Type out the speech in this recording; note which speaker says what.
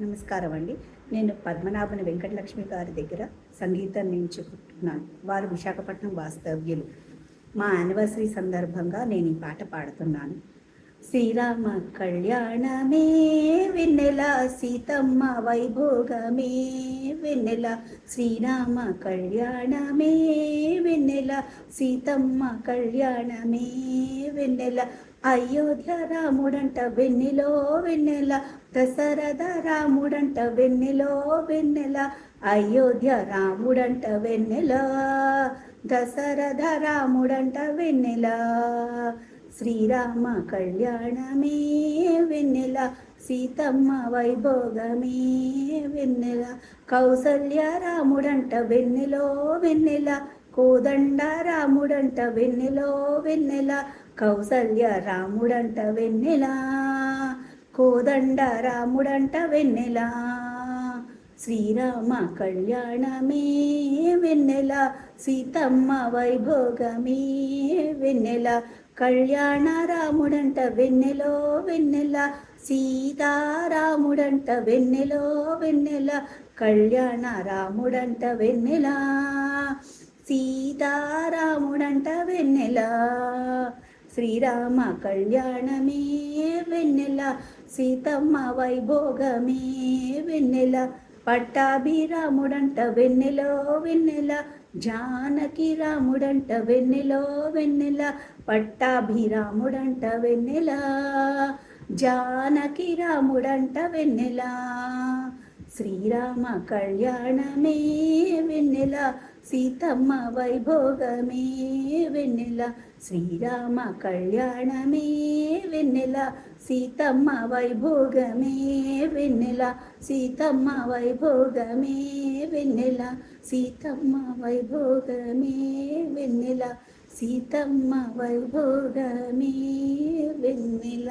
Speaker 1: నమస్కారం అండి నేను పద్మనాభని వెంకటలక్ష్మి గారి దగ్గర సంగీతం నేర్చుకుంటున్నాను వారు విశాఖపట్నం వాస్తవ్యులు. మా యానివర్సరీ సందర్భంగా నేను ఈ పాట పాడుతున్నాను. శ్రీరామ కళ్యాణమే వెన్నెల సీతమ్మ వైభోగమే వెన్నెల శ్రీరామ కళ్యాణమే. వెన్నెల సీతమ్మ కళ్యాణమే వెన్నెల. అయోధ్య రాముడంట వెన్నెలో వెన్నెల. దశరథ రాముడంట వెన్నెలో వెన్నెల. అయోధ్య రాముడంట వెన్నెల. దశరథ రాముడంట వెన్నెల. శ్రీరామ కళ్యాణమే వెన్నెల. సీతమ్మ వైభోగమే వెన్నెల. కౌసల్య రాముడంట వెన్నెలో వెన్నెల. కోదండ రాముడంట వెన్నెలో వెన్నెల కౌసల్య రాముడంట వెన్నెల. కోదండ రాముడంట వెన్నెల శ్రీరామ కళ్యాణమే వెన్నెల సీతమ్మ వైభోగమే వెన్నెల. కళ్యాణ రాముడంట వెన్నెలో వెన్నెల సీతారాముడంట వెన్నెలో వెన్నెల. కళ్యాణ రాముడంట వెన్నెల. సీతారాముడంట వెన్నెల శ్రీరామ కళ్యాణమే వెన్నెల సీతమ్మ వైభోగమే వెన్నెల పట్టాభిరాముడంట వెన్నెలో వెన్నెల జానకి రాముడంట వెన్నెలో వెన్నెల పట్టాభిరాముడంట వెన్నెల జానకి రాముడంట వెన్నెల. శ్రీరామ కళ్యాణమే వెన్నెల సీతమ్మ వైభోగమే వెన్నెల శ్రీరామ కళ్యాణమే వెన్నెల సీతమ్మ వైభోగమే వెన్నెల సీతమ్మ వైభోగమే వెన్నెల సీతమ్మ వైభోగమే వెన్నెల సీతమ్మ వైభోగమే వెన్నెల.